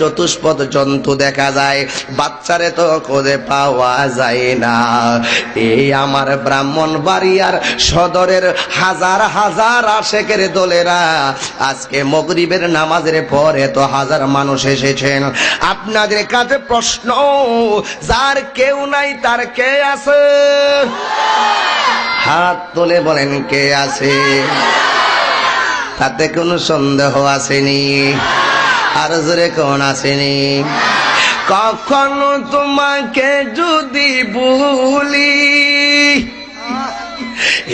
চতুষ্পদ জন্তু দেখা যায়, বাচ্চারে তো খোঁজে পাওয়া যায় না। এই আমার ব্রাহ্মণ বাড়িয়ার সদরের হাজার হাজার আশেকের দলেরা, আজকে মগরিবের নামাজের পরে তো হাজার মানুষ এসেছেন। আপনাদের কাছে প্রশ্ন, যার কেউ নাই তার কে আছে? হাত তুলে বলেন কে আছে? তাতে কোনো সন্দেহ আসেনি। আর জোরে কোন আসেনি কখনো তোমাকে যদি ভুলি,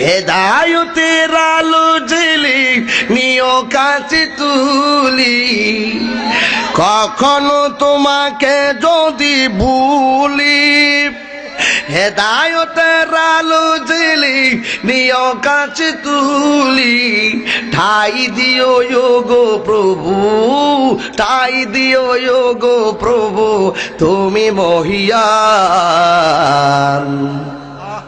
হেদায়তের আলো জেলি নিও কাছে তুলি। কখনো তোমাকে যদি ভুলি হেদায়তের আলো জেলি নিয় কাছে তুলি। ঠাই দিও যোগ প্রভু, ঠাই দিও যোগ প্রভু, তুমি মহিয়ান।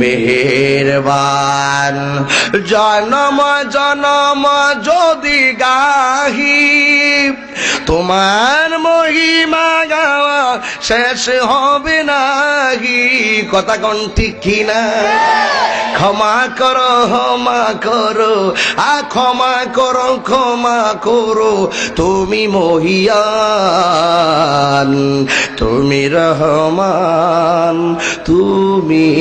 মেহেরবান। জনম জনম যদি গাহি, তোমার মহিমা গাওয়া শেষ হবে নাহি। কথা কন ঠিক কিনা? ক্ষমা করো ক্ষমা করো। আ, ক্ষমা করো ক্ষমা করো। তুমি মহিয়ান, তুমি রহমান, তুমি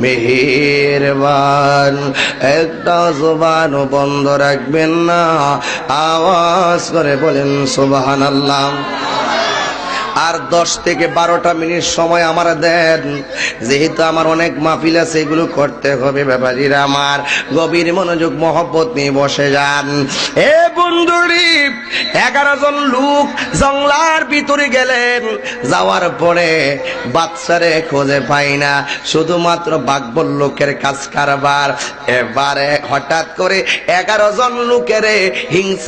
মেহেরবান। একটা জবান বন্ধ রাখবেন না, আওয়াজ করে বলেন সুবাহান আল্লাহ আর দশ থেকে বারোটা মিনিট সময় আমার দেন। যেহেতু আমার অনেক মাহফিল আছে, এগুলো করতে হবে ব্যাপারীরা আমার। গভীর মনোযোগ, মহব্বত নিয়ে বসে যান। এ বন্ধুরি, এগারো জন লোক জংলার ভিতরে গেলেন। যাওয়ার পরে বাচ্চারে খোঁজে পাই না। শুধুমাত্র বাকবল লোকের কাজ কারবার। এবারে হঠাৎ করে এগারো জন লোকেরে হিংস্র